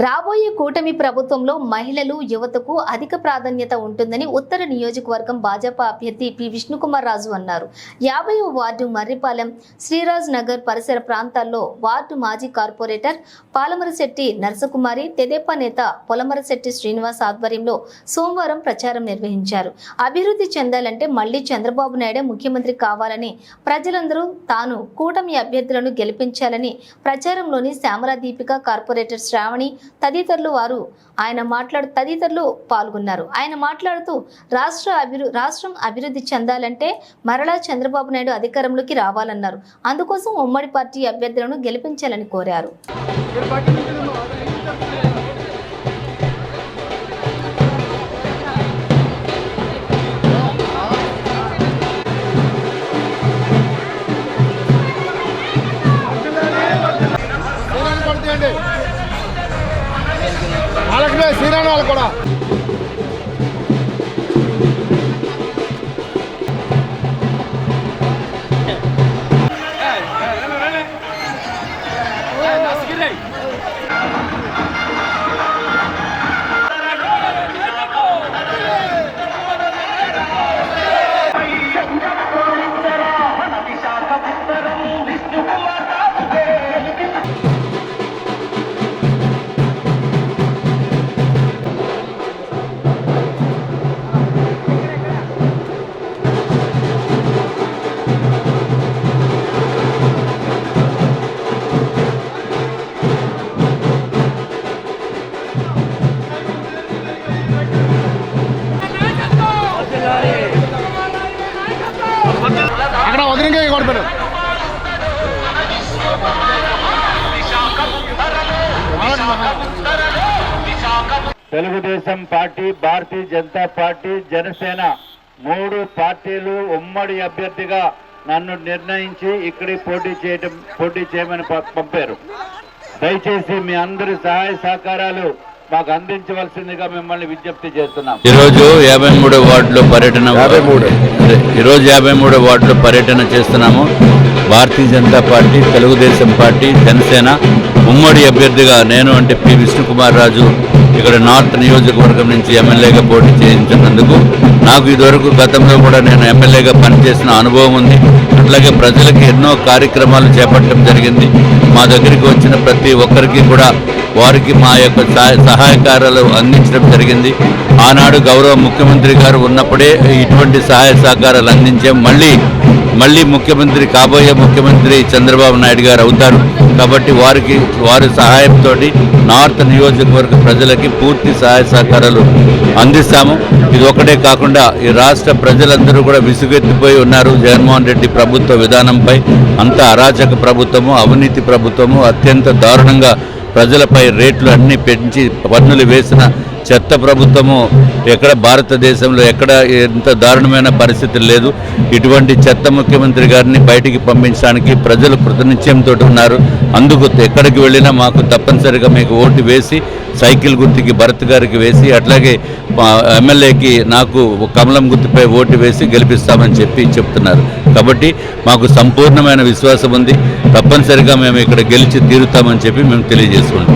రాబోయే కూటమి ప్రభుత్వంలో మహిళలు యువతకు అధిక ప్రాధాన్యత ఉంటుందని ఉత్తర నియోజకవర్గం భాజపా అభ్యర్థి పి. విష్ణుకుమార్ రాజు అన్నారు. యాభై వార్డు మర్రిపాలెం శ్రీరాజ్ నగర్ పరిసర ప్రాంతాల్లో వార్డు మాజీ కార్పొరేటర్ పాలమరశెట్టి నరసకుమారి తెదేపా నేత పొలమరశెట్టి శ్రీనివాస్ ఆధ్వర్యంలో సోమవారం ప్రచారం నిర్వహించారు. అభివృద్ధి చెందాలంటే మళ్ళీ చంద్రబాబు నాయుడే ముఖ్యమంత్రి కావాలని ప్రజలందరూ తాను కూటమి అభ్యర్థులను గెలిపించాలని ప్రచారంలోని శ్యామల దీపిక కార్పొరేటర్ శ్రావణి తదితరులు వారు ఆయన మాట్లాడు తదితరులు పాల్గొన్నారు. ఆయన మాట్లాడుతూ రాష్ట్ర అభివృ రాష్ట్రం అభివృద్ధి చెందాలంటే మరలా చంద్రబాబు నాయుడు అధికారంలోకి రావాలన్నారు. అందుకోసం ఉమ్మడి పార్టీ అభ్యర్థులను గెలిపించాలని కోరారు. వాళ్ళకి శ్రీరామ్ వాళ్ళు కూడా. అక్కడ వదిలింగే కొడతాడు. తెలుగుదేశం పార్టీ భారతీయ జనతా పార్టీ జనసేన మూడు పార్టీలు ఉమ్మడి అభ్యర్థిగా నన్ను నిర్ణయించి ఇక్కడికి పోటీ చేయడం పోటీ చేయమని పంపారు. దయచేసి మీ అందరి సహాయ సహకారాలు మాకు అందించవలసిందిగా మిమ్మల్ని విజ్ఞప్తి చేస్తున్నాం. ఈరోజు యాభై మూడో వార్డులో పర్యటన ఈరోజు యాభై మూడో వార్డులో పర్యటన చేస్తున్నాము. భారతీయ జనతా పార్టీ తెలుగుదేశం పార్టీ జనసేన ఉమ్మడి అభ్యర్థిగా నేను అంటే పి. విష్ణుకుమార్ రాజు ఇక్కడ నార్త్ నియోజకవర్గం నుంచి ఎమ్మెల్యేగా పోటీ చేయించినందుకు నాకు ఇదివరకు గతంలో కూడా నేను ఎమ్మెల్యేగా పనిచేసిన అనుభవం ఉంది. అట్లాగే ప్రజలకు ఎన్నో కార్యక్రమాలు చేపట్టడం జరిగింది. మా దగ్గరికి వచ్చిన ప్రతి ఒక్కరికి కూడా వారికి మా యొక్క సహాయ సహాయకారాలు అందించడం జరిగింది. ఆనాడు గౌరవ ముఖ్యమంత్రి గారు ఉన్నప్పుడే ఇటువంటి సహాయ సహకారాలు అందించాం. మళ్ళీ మళ్ళీ ముఖ్యమంత్రి కాబోయే ముఖ్యమంత్రి చంద్రబాబు నాయుడు గారు అవుతారు. కాబట్టి వారికి వారి సహాయంతో నార్త్ నియోజకవర్గ ప్రజలకి పూర్తి సహాయ సహకారాలు అందిస్తాము. ఇది ఒకటే కాకుండా ఈ రాష్ట్ర ప్రజలందరూ కూడా విసుగెత్తిపోయి ఉన్నారు. జగన్మోహన్ రెడ్డి ప్రభుత్వ విధానంపై అంత అరాచక ప్రభుత్వము అవినీతి ప్రభుత్వము అత్యంత దారుణంగా ప్రజలపై రేట్లు అన్ని పెంచి పన్నులు వేసిన చెత్త ప్రభుత్వము ఎక్కడ భారతదేశంలో ఎక్కడ ఎంత దారుణమైన పరిస్థితి లేదు. ఇటువంటి చెత్త ముఖ్యమంత్రి గారిని బయటికి పంపించడానికి ప్రజలు కృతనిశ్చయంతో ఉన్నారు. అందుకు ఎక్కడికి వెళ్ళినా మాకు తప్పనిసరిగా మీకు ఓటు వేసి సైకిల్ గుర్తుకి భరత్ గారికి వేసి అట్లాగే ఎమ్మెల్యేకి నాకు కమలం గుర్తుపై ఓటు వేసి గెలిపిస్తామని చెప్పి చెప్తున్నారు. కాబట్టి మాకు సంపూర్ణమైన విశ్వాసం ఉంది. తప్పనిసరిగా మేము ఇక్కడ గెలిచి తీరుతామని చెప్పి మేము తెలియజేసుకుంటాం